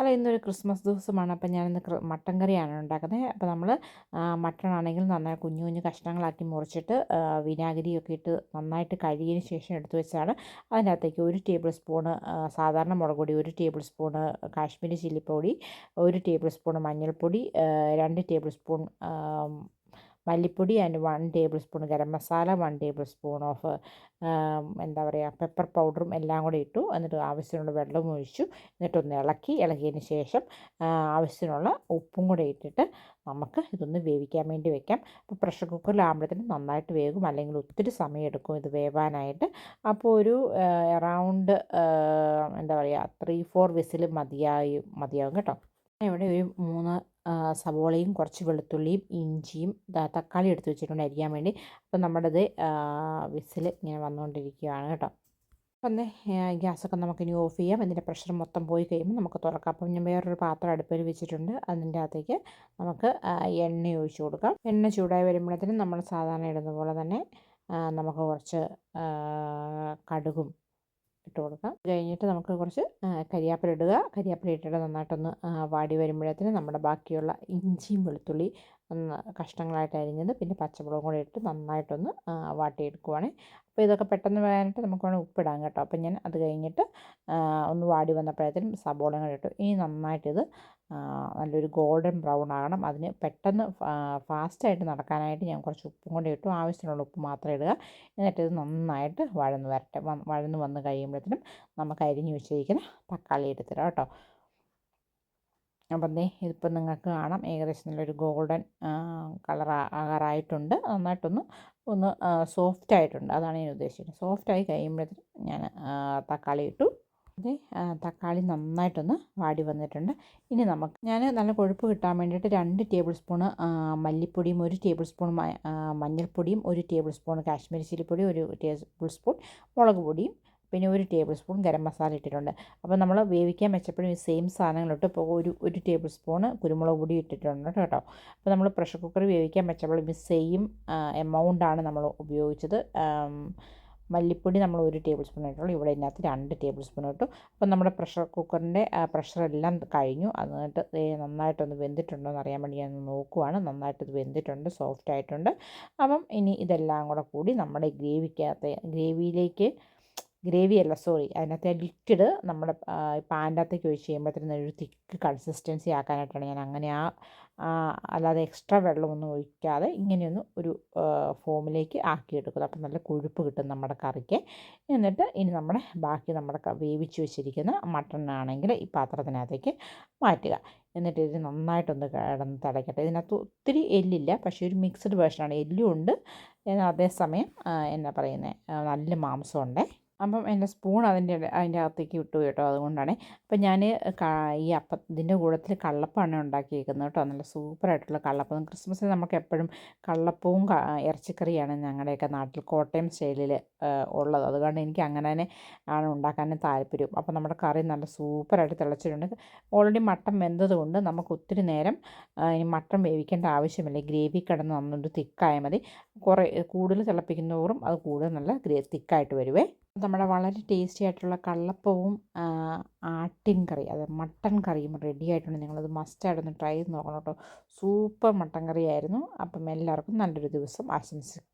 അല്ല ഇന്നൊരു ക്രിസ്മസ് ദിവസമാണ്. അപ്പം ഞാനിന്ന് മട്ടൻ കറിയാണ് ഉണ്ടാക്കുന്നത്. അപ്പോൾ നമ്മൾ മട്ടൺ ആണെങ്കിൽ നന്നായി കുഞ്ഞു കുഞ്ഞു കഷ്ണങ്ങളാക്കി മുറിച്ചിട്ട് വിനാഗിരിയൊക്കെ ഇട്ട് നന്നായിട്ട് കഴുകിയതിന് ശേഷം എടുത്തു വെച്ചാണ് അതിന്റെ അകത്തേക്ക് ഒരു ടേബിൾ സ്പൂണ് സാധാരണ മുളക് പൊടി ഒരു ടേബിൾ സ്പൂണ് കാശ്മീരി ചില്ലിപ്പൊടി ഒരു ടേബിൾ സ്പൂൺ മഞ്ഞൾപ്പൊടി രണ്ട് ടേബിൾ സ്പൂൺ മല്ലിപ്പൊടി and one table spoon garam masala one table spoon of എന്താ പറയുക പെപ്പർ പൗഡറും എല്ലാം കൂടി ഇട്ടു. എന്നിട്ട് ആവശ്യത്തിനുള്ള വെള്ളവും ഒഴിച്ചു. എന്നിട്ടൊന്ന് ഇളക്കി. ഇളക്കിയതിന് ശേഷം ആവശ്യത്തിനുള്ള ഉപ്പും കൂടെ ഇട്ടിട്ട് നമുക്ക് ഇതൊന്ന് വേവിക്കാൻ വേണ്ടി വെക്കാം. അപ്പോൾ പ്രഷർ കുക്കറിലാകുമ്പോഴത്തേനും നന്നായിട്ട് വേകും. അല്ലെങ്കിൽ ഒത്തിരി സമയം എടുക്കും ഇത് വേവാനായിട്ട്. അപ്പോൾ ഒരു എറൗണ്ട് എന്താ പറയുക ത്രീ ഫോർ വിസിൽ മതിയായി മതിയാകും കേട്ടോ. ഇവിടെ ഒരു മൂന്ന് സവോളയും കുറച്ച് വെളുത്തുള്ളിയും ഇഞ്ചിയും തക്കാളി എടുത്ത് വെച്ചിട്ടുണ്ട് അരിയാൻ വേണ്ടി. അപ്പം നമ്മുടേത് വിസിൽ ഇങ്ങനെ വന്നുകൊണ്ടിരിക്കുകയാണ് കേട്ടോ. അപ്പം ഗ്യാസൊക്കെ നമുക്കിനി ഓഫ് ചെയ്യാം. ഇതിന്റെ പ്രഷർ മൊത്തം പോയി കഴിയുമ്പോൾ നമുക്ക് തുറക്കാം. അപ്പം ഞാൻ വേറൊരു പാത്രം അടുപ്പിൽ വെച്ചിട്ടുണ്ട്. അതിന്റെ അകത്തേക്ക് നമുക്ക് എണ്ണ ഒഴിച്ച് കൊടുക്കാം. എണ്ണ ചൂടായി വരുമ്പോഴത്തേനും നമ്മൾ സാധാരണ ഇടുന്ന പോലെ തന്നെ നമുക്ക് കുറച്ച് കടുകും ഇട്ട് കൊടുക്കാം. കഴിഞ്ഞിട്ട് നമുക്ക് കുറച്ച് കരിയാപ്പില ഇടുക. കരിയാപ്പില ഇട്ടിട്ട് നന്നായിട്ടൊന്ന് വാടി വരുമ്പോഴത്തേന് നമ്മുടെ ബാക്കിയുള്ള ഇഞ്ചിയും വെളുത്തുള്ളി കഷ്ണങ്ങളായിട്ട് അരിഞ്ഞത് പിന്നെ പച്ചമുളകും കൂടി ഇട്ട് നന്നായിട്ടൊന്ന് വാട്ടിയെടുക്കുവാണ്. അപ്പോൾ ഇതൊക്കെ പെട്ടെന്ന് വേകാനായിട്ട് നമുക്ക് വേണമെങ്കിൽ ഉപ്പിടാം കേട്ടോ. അപ്പോൾ ഞാൻ അത് കഴിഞ്ഞിട്ട് ഒന്ന് വാടി വന്നപ്പോഴത്തേനും സബോള കൂടി ഇട്ടു. ഇനി നന്നായിട്ടിത് നല്ലൊരു ഗോൾഡൻ ബ്രൗൺ ആകണം. അതിന് പെട്ടെന്ന് ഫാസ്റ്റായിട്ട് നടക്കാനായിട്ട് ഞാൻ കുറച്ച് ഉപ്പും കൂടി ഇട്ടു. ആവശ്യത്തിനുള്ള ഉപ്പ് മാത്രം ഇടുക. എന്നിട്ട് ഇത് നന്നായിട്ട് വഴന്ന് വരട്ടെ. വഴന്ന് വന്ന് കഴിയുമ്പോഴത്തേനും നമുക്ക് അരിഞ്ഞ് വെച്ചിരിക്കുന്ന തക്കാളി എടുത്തിടാം കേട്ടോ. അപ്പം ദേ ഇതിപ്പോൾ നിങ്ങൾക്ക് കാണാം. ഏകദേശം നല്ലൊരു ഗോൾഡൻ കളർ ആകാറായിട്ടുണ്ട്. നന്നായിട്ടൊന്ന് ഒന്ന് സോഫ്റ്റ് ആയിട്ടുണ്ട്. അതാണ് ഞാൻ ഉദ്ദേശിക്കുന്നത് സോഫ്റ്റ് ആയി കഴിയുമ്പോഴത്തേക്കും ഞാൻ തക്കാളി ഇട്ടു. അതെ തക്കാളി നന്നായിട്ടൊന്ന് വാടി വന്നിട്ടുണ്ട്. ഇനി നമുക്ക് ഞാൻ നല്ല കൊഴുപ്പ് കിട്ടാൻ വേണ്ടിയിട്ട് രണ്ട് ടേബിൾ സ്പൂണ് മല്ലിപ്പൊടിയും ഒരു ടേബിൾ സ്പൂൺ മഞ്ഞൾപ്പൊടിയും ഒരു ടേബിൾ സ്പൂൺ കാശ്മീരി ചില്ലിപ്പൊടിയും ഒരു ടേബിൾ സ്പൂൺ മുളക് പൊടിയും പിന്നെ ഒരു ടേബിൾ സ്പൂൺ ഗരം മസാല ഇട്ടിട്ടുണ്ട്. അപ്പോൾ നമ്മൾ വേവിക്കാൻ വെച്ചപ്പോഴും ഈ സെയിം സാധനങ്ങളിട്ട് ഇപ്പോൾ ഒരു ഒരു ടേബിൾ സ്പൂൺ കുരുമുളക് പൊടി ഇട്ടിട്ടുണ്ട് കേട്ടോ. അപ്പോൾ നമ്മൾ പ്രഷർ കുക്കർ വേവിക്കാൻ വെച്ചപ്പോഴും ഈ സെയിം എമൗണ്ടാണ് നമ്മൾ ഉപയോഗിച്ചത്. മല്ലിപ്പൊടി നമ്മൾ ഒരു ടേബിൾ സ്പൂൺ ഇട്ടുള്ളൂ. ഇവിടെ ഇതിനകത്ത് രണ്ട് ടേബിൾ സ്പൂൺ ഇട്ടു. അപ്പോൾ നമ്മുടെ പ്രഷർ കുക്കറിന്റെ പ്രഷറെല്ലാം കഴിഞ്ഞു. എന്നിട്ട് നന്നായിട്ടൊന്ന് വെന്തിട്ടുണ്ടോ എന്ന് അറിയാൻ വേണ്ടി ഞാൻ നോക്കുവാണ്. നന്നായിട്ട് വെന്തിട്ടുണ്ട് സോഫ്റ്റ് ആയിട്ടുണ്ട്. അപ്പം ഇനി ഇതെല്ലാം കൂടെ കൂടി നമ്മുടെ ഗ്രേവിക്കകത്ത് ഗ്രേവിയിലേക്ക് ഗ്രേവി അല്ല സോറി അതിനകത്ത് ലിക്വിഡ് നമ്മുടെ പാന്റെ അകത്തേക്ക് ഒഴിച്ച് കഴിയുമ്പോഴത്തേനും ഒരു തിക്ക് കൺസിസ്റ്റൻസി ആക്കാനായിട്ടാണ് ഞാൻ അങ്ങനെ ആ അല്ലാതെ എക്സ്ട്രാ വെള്ളമൊന്നും ഒഴിക്കാതെ ഇങ്ങനെയൊന്ന് ഒരു ഫോമിലേക്ക് ആക്കിയെടുക്കുന്നത് അപ്പം നല്ല കൊഴുപ്പ് കിട്ടും നമ്മുടെ കറിക്ക്. എന്നിട്ട് ഇനി നമ്മുടെ ബാക്കി നമ്മുടെ വേവിച്ച് വെച്ചിരിക്കുന്ന മട്ടൺ ആണെങ്കിൽ ഈ പാത്രത്തിനകത്തേക്ക് മാറ്റുക. എന്നിട്ട് ഇത് നന്നായിട്ടൊന്ന് കിടന്ന് തിളയ്ക്കട്ടെ ഇതിനകത്ത് ഒത്തിരി എല്ലില്ല പക്ഷേ ഒരു മിക്സ്ഡ് വേർഷനാണ്. എല്ലും ഉണ്ട്. അതേസമയം എന്നാ പറയുന്നത് നല്ല മാംസമുണ്ടേ. അപ്പം എന്റെ സ്പൂൺ അതിന്റെ അതിന്റെ അകത്തേക്ക് വിട്ടു കേട്ടോ അതുകൊണ്ടാണ്. അപ്പം ഞാൻ ഈ അപ്പം ഇതിന്റെ കൂടത്തിൽ കള്ളപ്പമാണ് ഉണ്ടാക്കിയേക്കുന്നത് കേട്ടോ. നല്ല സൂപ്പറായിട്ടുള്ള കള്ളപ്പം. ക്രിസ്മസിന് നമുക്ക് എപ്പോഴും കള്ളപ്പവും ഇറച്ചിക്കറിയാണ് ഞങ്ങളുടെയൊക്കെ നാട്ടിൽ കോട്ടയം സ്റ്റൈലിൽ ഉള്ളത്. അതുകൊണ്ട് എനിക്ക് അങ്ങനെ തന്നെ ആണ് ഉണ്ടാക്കാനും താല്പര്യം. അപ്പം നമ്മുടെ കറി നല്ല സൂപ്പറായിട്ട് തിളച്ചിട്ടുണ്ട്. ഓൾറെഡി മട്ടൻ വെന്തതുകൊണ്ട് നമുക്ക് ഒത്തിരി നേരം മട്ടൻ വേവിക്കേണ്ട ആവശ്യമില്ല. ഗ്രേവി കിടന്ന് നന്നൊരു തിക്കായാൽ മതി. കുറേ കൂടുതൽ തിളപ്പിക്കുന്നതോറും അത് കൂടുതൽ നല്ല ഗ്രേ തിക്കായിട്ട് വരുവേ. നമ്മുടെ വളരെ ടേസ്റ്റി ആയിട്ടുള്ള കള്ളപ്പവും ആട്ടിൻ കറി അത് മട്ടൻ കറിയും റെഡി ആയിട്ടുണ്ട്. നിങ്ങളത് മസ്റ്റായിട്ടൊന്ന് ട്രൈ ചെയ്ത് നോക്കണം കേട്ടോ. സൂപ്പർ മട്ടൻ കറിയായിരുന്നു. അപ്പം എല്ലാവർക്കും നല്ലൊരു ദിവസം ആശംസിക്കുന്നു